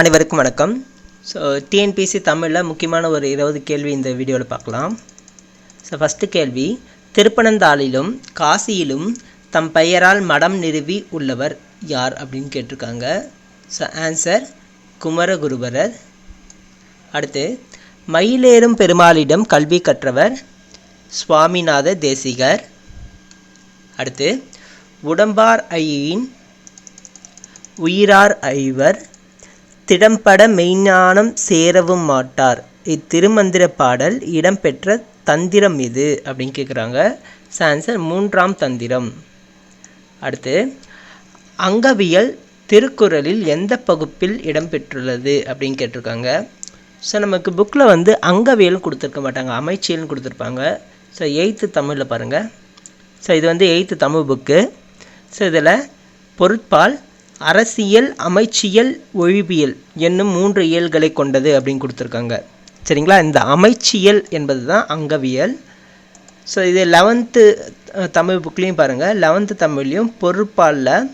அனைவருக்கும் வணக்கம். So TNPSC தமிழில் முக்கியமான ஒரு இருபது கேள்வி இந்த வீடியோவில் பார்க்கலாம். ஸோ ஃபஸ்ட்டு கேள்வி திருப்பனந்தாளிலும் காசியிலும் தம் பெயரால் மடம் நிறுவி உள்ளவர் யார் அப்படின்னு கேட்டிருக்காங்க. So answer Kumaraguruparar. அடுத்து மயிலேறும் பெருமாளிடம் கல்வி கற்றவர் சுவாமிநாத தேசிகர். அடுத்து உடம்பார் ஐயின் உயிரார் ஐவர். திடம்பட மெய்ஞானம் சேரவும் மாட்டார். இத்திருமந்திர பாடல் இடம்பெற்ற தந்திரம் எது? அப்படின்னு கேட்குறாங்க சான்சர் மூன்றாம் தந்திரம். அடுத்து அங்கவியல் திருக்குறளில் எந்த பகுப்பில் இடம்பெற்றுள்ளது அப்படின்னு கேட்டிருக்காங்க. ஸோ நமக்கு புக்கில் வந்து அங்கவியல் கொடுத்துருக்க மாட்டாங்க. அமைச்சியல்னு கொடுத்துருப்பாங்க. ஸோ எயித்து தமிழில் பாருங்கள் ஸோ இது வந்து எயித்து தமிழ் புக்கு ஸோ இதில் பொருட்பால் அரசியல் அமைச்சியல் ஒழிபியல் என்னும் மூன்று இயல்களை கொண்டது அப்படின்னு கொடுத்துருக்காங்க. சரிங்களா? இந்த அமைச்சியல் என்பது தான் அங்கவியல். ஸோ இது லெவன்த்து தமிழ் புக்லேயும் பாருங்கள் லெவன்த்து தமிழ்லேயும் பொருட்பாலில்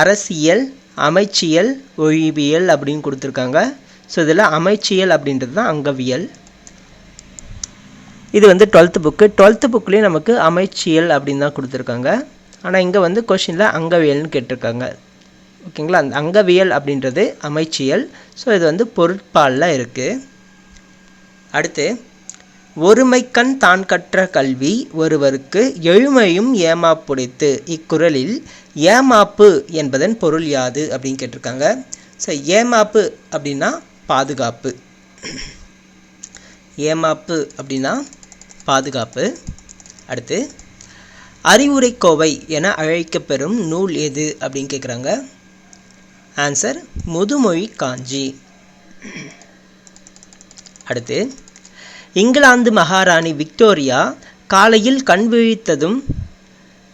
அரசியல் அமைச்சியல் ஒழிபியல் அப்படின்னு கொடுத்துருக்காங்க. ஸோ இதில் அமைச்சியல் அப்படின்றது தான் அங்கவியல். இது வந்து டுவெல்த்து புக்கு டுவெல்த்து புக்லேயும் நமக்கு அமைச்சியல் அப்படின்னு தான் கொடுத்துருக்காங்க. ஆனால் இங்கே வந்து கொஷினில் அங்கவியல்னு கேட்டிருக்காங்க. ஓகேங்களா? அந்த அங்கவியல் அப்படின்றது அமைச்சியல். ஸோ இது வந்து பொருட்பாலில் இருக்குது அடுத்து ஒருமைக்கண் தான் கற்ற கல்வி ஒருவருக்கு எழுமையும் ஏமாப்புடைத்து. இக்குறளில் ஏமாப்பு என்பதன் பொருள் யாது அப்படின்னு கேட்டிருக்காங்க. ஸோ ஏமாப்பு அப்படின்னா பாதுகாப்பு. ஏமாப்பு அப்படின்னா பாதுகாப்பு. அடுத்து அறிவுரை கோவை என அழைக்கப்பெறும் நூல் எது அப்படின்னு கேட்குறாங்க. ஆன்சர் முதுமொழி காஞ்சி. அடுத்து இங்கிலாந்து மகாராணி விக்டோரியா காலையில் கண் விழித்ததும்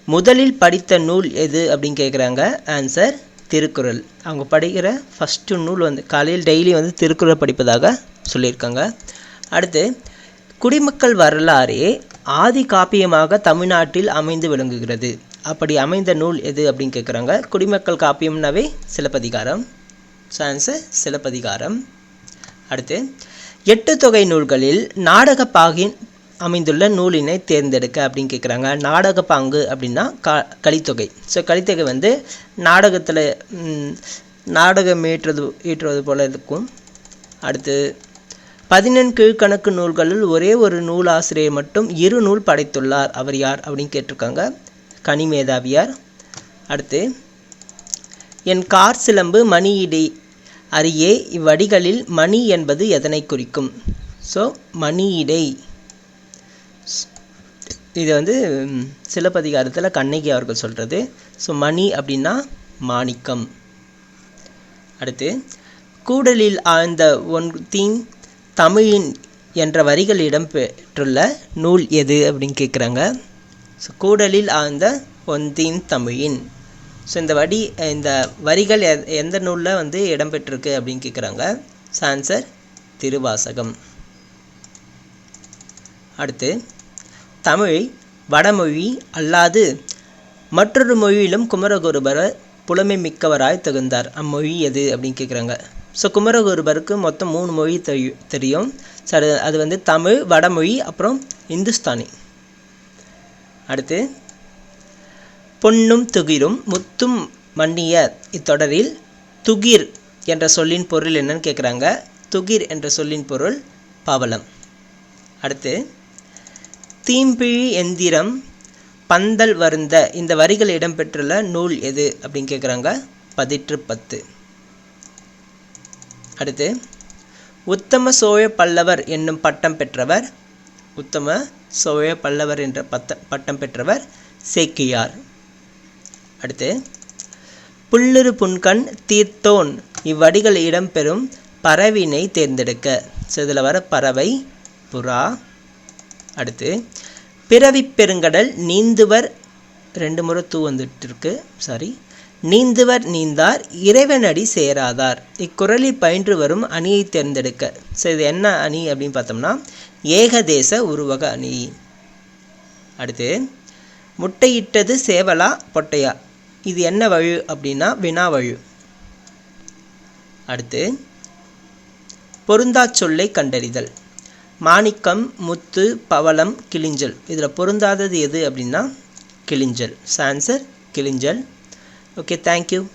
முதலில் படித்த நூல் எது அப்படின்னு கேட்குறாங்க ஆன்சர் திருக்குறள். அவங்க படிக்கிற ஃபஸ்ட்டு நூல் வந்து காலையில் டெய்லி வந்து திருக்குறள் படிப்பதாக சொல்லியிருக்காங்க. அடுத்து குடிமக்கள் வரலாறே ஆதி காப்பியமாக தமிழ்நாட்டில் அமைந்து விளங்குகிறது. அப்படி அமைந்த நூல் எது அப்படின்னு கேட்குறாங்க குடிமக்கள் காப்பியம்னாவே சிலப்பதிகாரம். So answer Silappatikaram. அடுத்து எட்டு தொகை நூல்களில் நாடக பாகின் அமைந்துள்ள நூலினை தேர்ந்தெடுக்க அப்படின்னு கேட்குறாங்க நாடக பாங்கு அப்படின்னா க கலித்தொகை. ஸோ கலித்தொகை வந்து நாடகத்தில் நாடகம் ஏற்றுவது ஈற்றுவது போல இருக்கும். அடுத்து பதினெண் கீழ்கணக்கு நூல்களில் ஒரே ஒரு நூலாசிரியர் மட்டும் இரு நூல் படைத்துள்ளார். அவர் யார் அப்படின்னு கேட்டிருக்காங்க. கனிமேதாவியார் அடுத்து என் கார் சிலம்பு மணியிடை அறியே இவ்வடிகளில் மணி என்பது எதனை குறிக்கும்? ஸோ மணியிடை இது வந்து சிலப்பதிகாரத்தில் கண்ணகி அவர்கள் சொல்கிறது ஸோ மணி அப்படின்னா மாணிக்கம். அடுத்து கூடலில் ஆழ்ந்த ஒன் தீங் தமிழின் என்ற வரிகள் இடம்பெற்றுள்ள நூல் எது அப்படின்னு கேட்குறாங்க ஸோ கூடலில் ஆழ்ந்த ஒன்தீன் தமிழின். ஸோ இந்த வடி இந்த வரிகள் எந்த நூலில் வந்து இடம்பெற்றிருக்கு அப்படின்னு கேட்குறாங்க ஆன்சர் திருவாசகம் அடுத்து தமிழ் வடமொழி அல்லாது மற்றொரு மொழியிலும் குமரகுருபர புலமை மிக்கவராய் தகுந்தார் அம்மொழி எது அப்படின்னு கேட்குறாங்க ஸோ குமரகுருபருக்கு மொத்தம் மூணு மொழி தெரியும். ஸோ அது வந்து தமிழ் வடமொழி அப்புறம் இந்துஸ்தானி. அடுத்து பொன்னும் துகிரும் முத்தும் மன்னிய இத்தொடரில் துகிர் என்ற சொல்லின் பொருள் என்னன்னு கேட்குறாங்க துகிர் என்ற சொல்லின் பொருள் பவளம். அடுத்து தீம்பிழி எந்திரம் பந்தல் வருந்த இந்த வரிகள் இடம்பெற்றுள்ள நூல் எது அப்படின்னு கேட்குறாங்க பதிற்று பத்து. அடுத்து உத்தம சோழ பல்லவர் என்னும் பட்டம் பெற்றவர் உத்தம சோழ பல்லவர் என்ற பத்த பட்டம் பெற்றவர் சேக்கியார். அடுத்து புல்லுரு புன்கண் தீர்த்தோன் இவ்வடிகள் இடம்பெறும் பறவினை தேர்ந்தெடுக்க. ஸோ இதில் வர பறவை புறா. அடுத்து பிறவி பெருங்கடல் நீந்துவர் ரெண்டு முறை தூ வந்துட்டு இருக்கு சாரி நீந்துவர் நீந்தார் இறைவனடி சேராதார். இக்குரலில் பயின்று வரும் அணியை தேர்ந்தெடுக்க. ஸோ இது என்ன அணி அப்படின்னு பார்த்தோம்னா ஏகதேச உருவக அணி. அடுத்து முட்டையிட்டது சேவலா பொட்டையா? இது என்ன வழு அப்படின்னா வினா வழு. அடுத்து பொருந்தா சொல்லை கண்டறிதல். மாணிக்கம் முத்து பவளம் கிளிஞ்சல் இதில் பொருந்தாதது எது அப்படின்னா கிளிஞ்சல் ஆன்சர் கிளிஞ்சல் Okay, thank you.